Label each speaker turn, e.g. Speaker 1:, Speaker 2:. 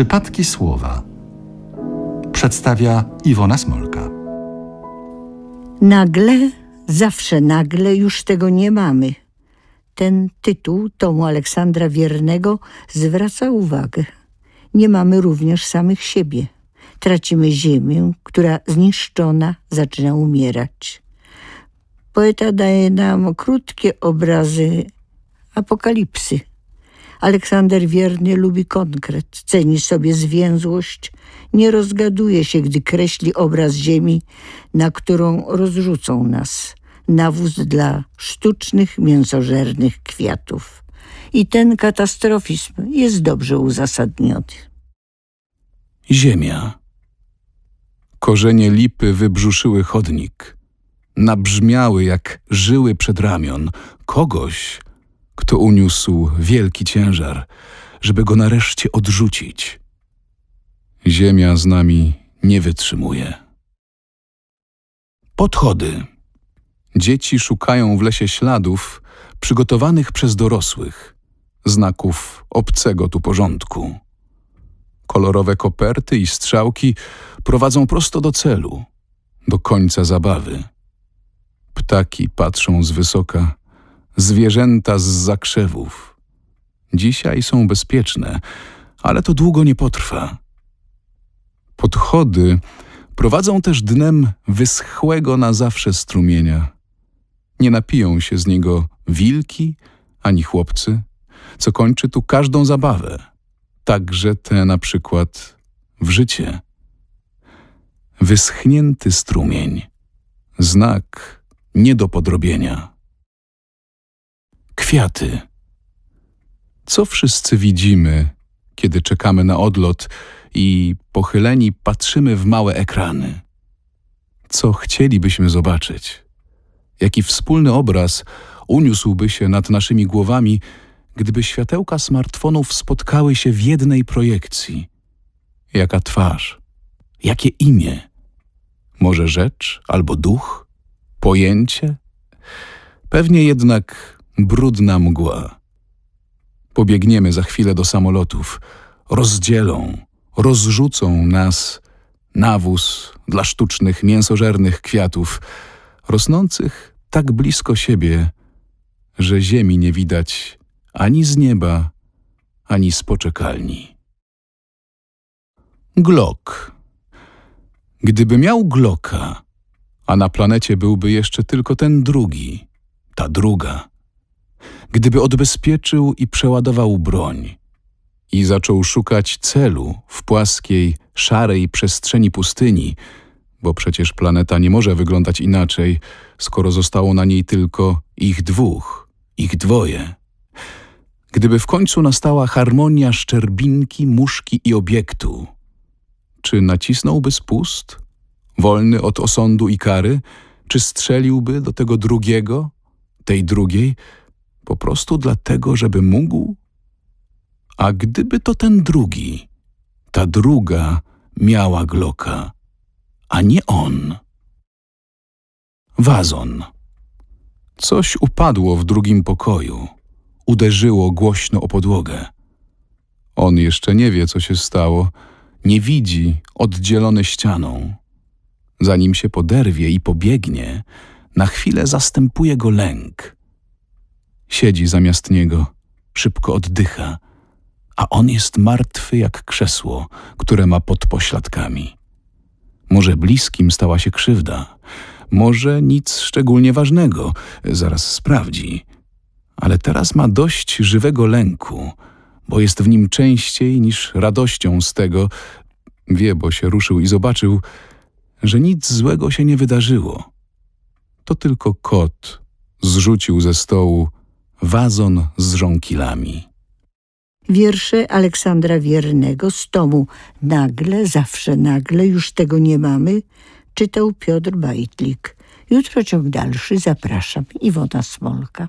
Speaker 1: Przypadki słowa przedstawia Iwona Smolka.
Speaker 2: Nagle, zawsze nagle już tego nie mamy. Ten tytuł tomu Aleksandra Wiernego zwraca uwagę. Nie mamy również samych siebie. Tracimy ziemię, która zniszczona zaczyna umierać. Poeta daje nam krótkie obrazy apokalipsy. Aleksander Wierny lubi konkret, ceni sobie zwięzłość, nie rozgaduje się, gdy kreśli obraz ziemi, na którą rozrzucą nas. Nawóz dla sztucznych, mięsożernych kwiatów. I ten katastrofizm jest dobrze uzasadniony.
Speaker 3: Ziemia. Korzenie lipy wybrzuszyły chodnik. Nabrzmiały jak żyły przed ramion kogoś, kto uniósł wielki ciężar, żeby go nareszcie odrzucić. Ziemia z nami nie wytrzymuje. Podchody. Dzieci szukają w lesie śladów przygotowanych przez dorosłych, znaków obcego tu porządku. Kolorowe koperty i strzałki prowadzą prosto do celu, do końca zabawy. Ptaki patrzą z wysoka, zwierzęta z zakrzewów. Dzisiaj są bezpieczne, ale to długo nie potrwa. Podchody prowadzą też dnem wyschłego na zawsze strumienia. Nie napiją się z niego wilki ani chłopcy, co kończy tu każdą zabawę, także tę na przykład w życie. Wyschnięty strumień, znak nie do podrobienia. Kwiaty. Co wszyscy widzimy, kiedy czekamy na odlot i pochyleni patrzymy w małe ekrany? Co chcielibyśmy zobaczyć? Jaki wspólny obraz uniósłby się nad naszymi głowami, gdyby światełka smartfonów spotkały się w jednej projekcji? Jaka twarz? Jakie imię? Może rzecz albo duch? Pojęcie? Pewnie jednak brudna mgła. Pobiegniemy za chwilę do samolotów. Rozdzielą, rozrzucą nas nawóz dla sztucznych, mięsożernych kwiatów, rosnących tak blisko siebie, że ziemi nie widać ani z nieba, ani z poczekalni. Glok. Gdyby miał Glocka, a na planecie byłby jeszcze tylko ten drugi, ta druga, gdyby odbezpieczył i przeładował broń i zaczął szukać celu w płaskiej, szarej przestrzeni pustyni, bo przecież planeta nie może wyglądać inaczej, skoro zostało na niej tylko ich dwóch, ich dwoje. Gdyby w końcu nastała harmonia szczerbinki, muszki i obiektu, czy nacisnąłby spust, wolny od osądu i kary, czy strzeliłby do tego drugiego, tej drugiej, po prostu dlatego, żeby mógł? A gdyby to ten drugi, ta druga miała Glocka, a nie on. Wazon. Coś upadło w drugim pokoju. Uderzyło głośno o podłogę. On jeszcze nie wie, co się stało. Nie widzi, oddzielony ścianą. Zanim się poderwie i pobiegnie, na chwilę zastępuje go lęk. Siedzi zamiast niego, szybko oddycha, a on jest martwy jak krzesło, które ma pod pośladkami. Może bliskim stała się krzywda, może nic szczególnie ważnego, zaraz sprawdzi. Ale teraz ma dość żywego lęku, bo jest w nim częściej niż radością z tego, wie, bo się ruszył i zobaczył, że nic złego się nie wydarzyło. To tylko kot zrzucił ze stołu wazon z żonkilami.
Speaker 2: Wiersze Aleksandra Wiernego z tomu Nagle, zawsze nagle, już tego nie mamy, czytał Piotr Bajtlik. Jutro ciąg dalszy, zapraszam. Iwona Smolka.